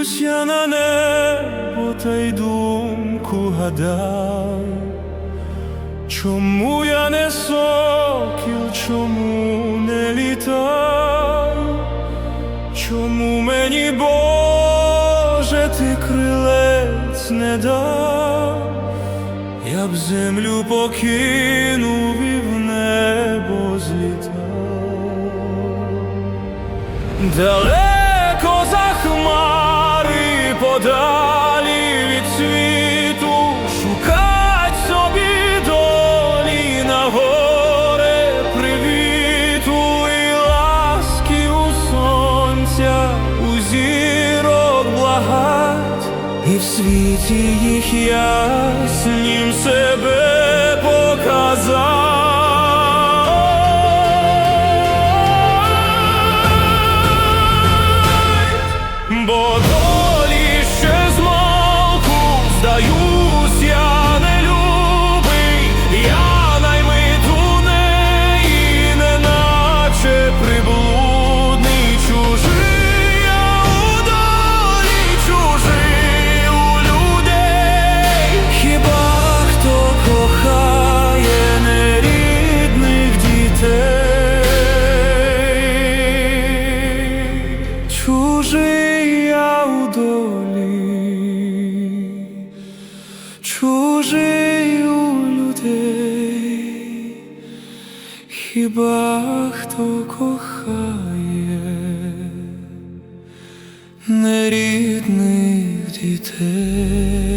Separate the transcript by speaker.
Speaker 1: Дивлюсь на небо та й думку гадаю, чому я не сокіл, чому не літаю, чому мені Боже ти крилець не дав, я б землю покинув і в небо злітав. Далеко в світі їх яснім я у долі, чужий у людей, хіба хто кохає нерідних дітей.